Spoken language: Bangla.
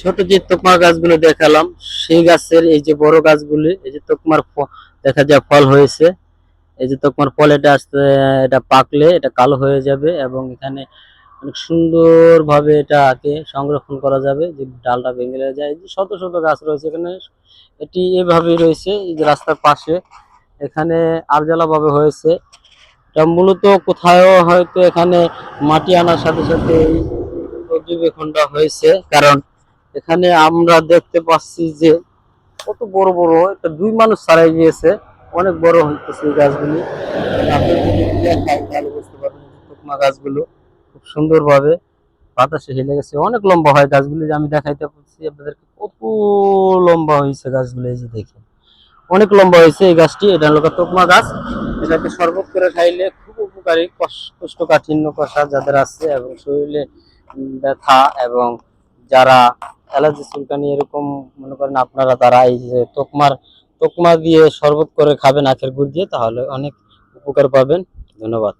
ছোট যে তোকমা গাছগুলো দেখালাম, সেই গাছের এই যে বড় গাছগুলি, এই যে তোকমার দেখা যায় ফল হয়েছে। এই যে তোকমার ফল, এটা আসতে, এটা পাকলে এটা কালো হয়ে যাবে এবং এখানে অনেক সুন্দর ভাবে এটাকে সংরক্ষণ করা যাবে, যে ডালটা ভেঙে যায়। যে শত শত গাছ রয়েছে এখানে, এটি এভাবেই রয়েছে, এই যে রাস্তার পাশে। এখানে আরজালা ভাবে হয়েছে। এটা মূলত কোথাও হয়তো এখানে মাটি আনার সাথে সাথে এই পর্যবেক্ষণটা হয়েছে, কারণ এখানে আমরা দেখতে পাচ্ছি যে কত বড় বড় একটা দুই মানুষ ছাড়াই গিয়েছে। অনেক বড় হইতেছে এই গাছগুলি। টুকমা গাছগুলো খুব সুন্দরভাবে বাতাসে হেলে গেছে। অনেক লম্বা হয় গাছগুলি, যে আমি দেখাইতে পারছি আপনাদেরকে, কত লম্বা হয়েছে গাছগুলো, এই যে দেখে অনেক লম্বা হয়েছে এই গাছটি, এটা হলো টুকমা গাছ। এটাকে শরবত করে খাইলে খুব উপকারী, কষ- কোষ্ঠকাঠিন্য কষা যাদের আছে এবং শরীরে ব্যথা এবং যারা অ্যালার্জি চুলকানি এরকম মনে করেন আপনারা তারা এই যে তোকমার, তোকমা দিয়ে শরবত করে খাবেন, আখের গুড় দিয়ে, তাহলে অনেক উপকার পাবেন। ধন্যবাদ।